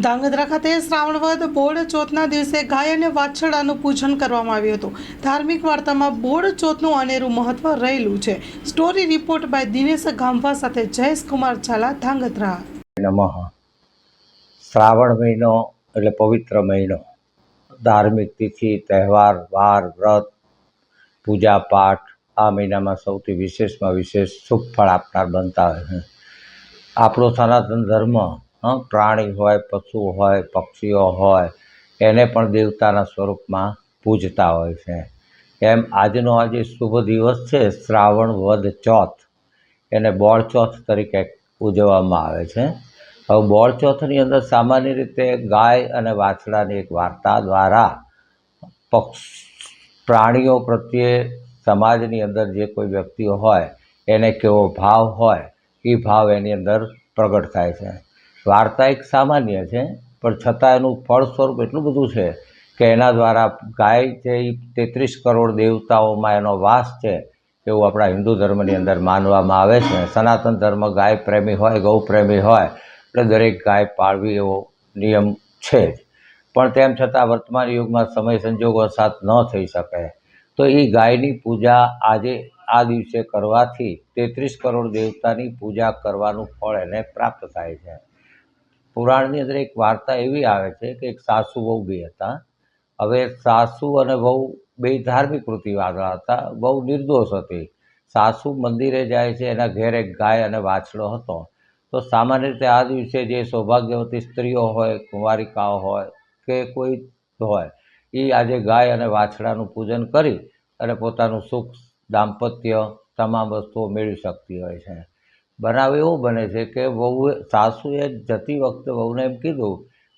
ધાંગધ્રા ખાતે શ્રાવણ વદ બોડ ચોથના દિવસે ગાય અને વાછરડાનું પૂજન કરવામાં આવ્યું હતું. ધાર્મિક વાર્તામાં બોડ ચોથનું અનેરું મહત્વ રહેલું છે. Story report by Dinesh Gamva સાથે જયેશ કુમાર ઝાલા, ધાંગધ્રા. નમઃ. શ્રાવણ મહિનો એટલે પવિત્ર મહિનો. ધાર્મિક તિથિ, તહેવાર, વાર, વ્રત પૂજા પાઠ આ મહિનામાં સૌથી વિશેષમાં વિશેષ સુખ ફળ આપનાર બનતા હોય આપણો સનાતન ધર્મ પ્રાણી હોય, પશુ હોય, પક્ષીઓ હોય, એને પણ દેવતાના સ્વરૂપમાં પૂજતા હોય છે. એમ આજનો આ જે શુભ દિવસ છે, શ્રાવણ વદ ચોથ, એને બોળચોથ તરીકે ઉજવવામાં આવે છે. હવે બોળચોથની અંદર સામાન્ય રીતે ગાય અને વાછડાની એક વાર્તા દ્વારા પક્ષ, પ્રાણીઓ પ્રત્યે સમાજની અંદર જે કોઈ વ્યક્તિઓ હોય, એને કેવો ભાવ હોય એ ભાવ એની અંદર પ્રગટ થાય છે. વાર્તા એક સામાન્ય છે, પણ છતાં એનું ફળ સ્વરૂપ એટલું બધું છે કે એના દ્વારા ગાય છે એ તેત્રીસ કરોડ દેવતાઓમાં એનો વાસ છે, એવું આપણા હિન્દુ ધર્મની અંદર માનવામાં આવે છે. સનાતન ધર્મ ગાય પ્રેમી હોય, ગૌ પ્રેમી હોય, એટલે દરેક ગાય પાળવી એવો નિયમ છે જ. પણ તેમ છતાં વર્તમાન યુગમાં સમય સંજોગો સાથ ન થઈ શકે. તો એ ગાયની પૂજા આજે, આ દિવસે કરવાથી તેત્રીસ કરોડ દેવતાની પૂજા કરવાનું ફળ એને પ્રાપ્ત થાય છે. પુરાણની અંદર એક વાર્તા એવી આવે છે કે એક સાસુ વહુ બે હતા. હવે સાસુ અને વહુ બે ધાર્મિક વૃત્તિવાળા હતા. બહુ નિર્દોષ હતી. સાસુ મંદિરે જાય છે, એના ઘેર એક ગાય અને વાછડો હતો. તો સામાન્ય રીતે આ દિવસે જે સૌભાગ્યવતી સ્ત્રીઓ હોય, કુંવારિકાઓ હોય કે કોઈ હોય એ આજે ગાય અને વાછડાનું પૂજન કરી અને પોતાનું સુખ, દાંપત્ય, તમામ વસ્તુઓ મેળવી શકતી હોય છે. બનાવ એવો બને છે કે વહુએ, સાસુએ જતી વખતે વહુને એમ કીધું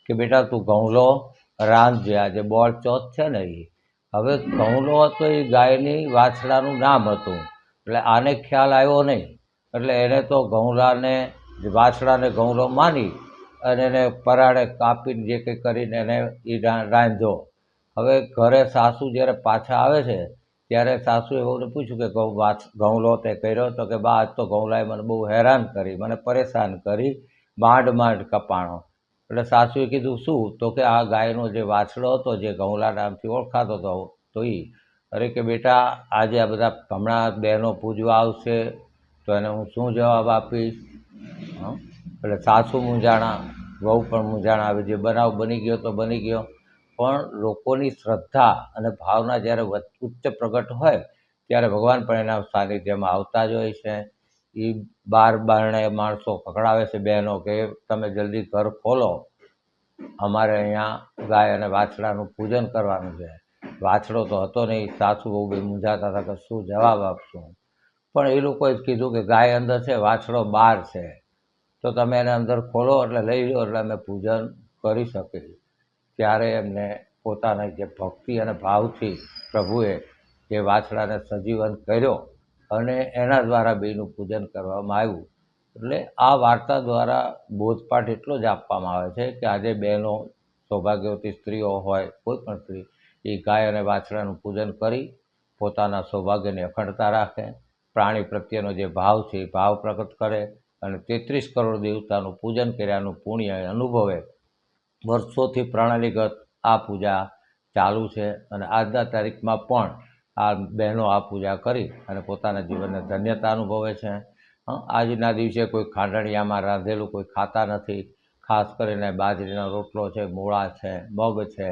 કે બેટા તું ઘઉં લો રાંધજે આજે બોળ ચોથ છે ને એ હવે ઘઉં લો હતો એ ગાયની વાછડાનું નામ હતું, એટલે આને ખ્યાલ આવ્યો નહીં. એટલે એને તો ઘઉંલાને વાછડાને ઘઉંલો માની અને એને પરાળે કાપીને જે કંઈ કરીને એને એ રાંધ્યો. હવે ઘરે સાસુ જ્યારે પાછા આવે છે ત્યારે સાસુએ વહુને પૂછ્યું કે ઘઉં વાત, ઘઉં લો તે કર્યો તો કે બા, આજ તો ઘઉંલાએ મને બહુ હેરાન કરી, મને પરેશાન કરી, માંડ માંડ કપાણો. એટલે સાસુએ કીધું, શું? તો કે આ ગાયનો જે વાછડો હતો, જે ઘઉંલા નામથી ઓળખાતો હતો, તો એ અરે કે બેટા, આજે આ બધા હમણાં બહેનો પૂજવા આવશે, તો એને હું શું જવાબ આપીશ? એટલે સાસુ મૂંઝાણા, વહુ પણ મૂંઝાણા હવે જે બનાવ બની ગયો તો બની ગયો. પણ લોકોની શ્રદ્ધા અને ભાવના જ્યારે ઉચ્ચ પ્રગટ હોય, ત્યારે ભગવાન પણ એના સાનિધ્યમાં આવતા જ હોય છે. એ બાર બારણે માણસો પકડાવે છે બહેનો કે તમે જલ્દી ઘર ખોલો. અમારે અહીંયા ગાય અને વાછડાનું પૂજન કરવાનું છે. વાછડો તો હતો નહીં, સાસુ બહુ બે મૂંઝાતા હતા કે શું જવાબ આપશું? પણ એ લોકોએ જ કીધું કે ગાય અંદર છે, વાછડો બહાર છે. તો તમે એને અંદર ખોલો એટલે લઈ લો એટલે અમે પૂજન કરી શકીએ ત્યારે એમને પોતાના જે ભક્તિ અને ભાવથી પ્રભુએ જે વાછડાને સજીવન કર્યો અને એના દ્વારા બેનું પૂજન કરવામાં આવ્યું. એટલે આ વાર્તા દ્વારા બોધપાઠ એટલો જ આપવામાં આવે છે કે આજે બહેનો સૌભાગ્યવતી સ્ત્રીઓ હોય, કોઈ પણ સ્ત્રી, એ ગાય અને વાછડાનું પૂજન કરી પોતાના સૌભાગ્યની અખંડતા રાખે, પ્રાણી પ્રત્યેનો જે ભાવ છે એ ભાવ પ્રગટ કરે અને તેત્રીસ કરોડ દેવતાનું પૂજન કર્યાનું પુણ્ય અનુભવે વર્ષોથી પ્રણાલીગત આ પૂજા ચાલુ છે અને આજના તારીખમાં પણ આ બહેનો આ પૂજા કરી અને પોતાના જીવનને ધન્યતા અનુભવે છે. આજના દિવસે કોઈ ખાંડણિયામાં રાંધેલું કોઈ ખાતા નથી. ખાસ કરીને બાજરીનો રોટલો છે, મૂળા છે, મગ છે,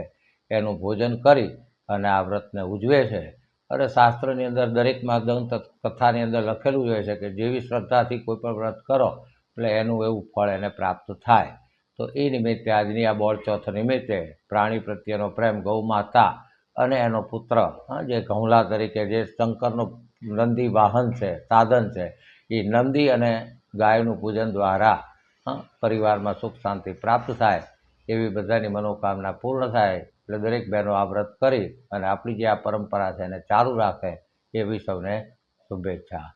એનું ભોજન કરી અને આ વ્રતને ઉજવે છે. અને શાસ્ત્રની અંદર દરેકમાં દંત કથાની અંદર લખેલું હોય છે કે જેવી શ્રદ્ધાથી કોઈ પણ વ્રત કરો એટલે એનું એવું ફળ એને પ્રાપ્ત થાય. તો એ નિમિત્તે આજની આ બોળ ચોથ નિમિત્તે પ્રાણી પ્રત્યેનો પ્રેમ ગૌ માતા અને એનો પુત્ર જે ઘઉંલા તરીકે જે શંકરનો નંદી વાહન છે, સાધન છે, એ નંદી અને ગાયનું પૂજન દ્વારા પરિવારમાં સુખ શાંતિ પ્રાપ્ત થાય એવી બધાની મનોકામના પૂર્ણ થાય એટલે દરેક બહેનો આ વ્રત કરી અને આપણી જે આ પરંપરા છે એને ચાલુ રાખે એવી સૌને શુભેચ્છા.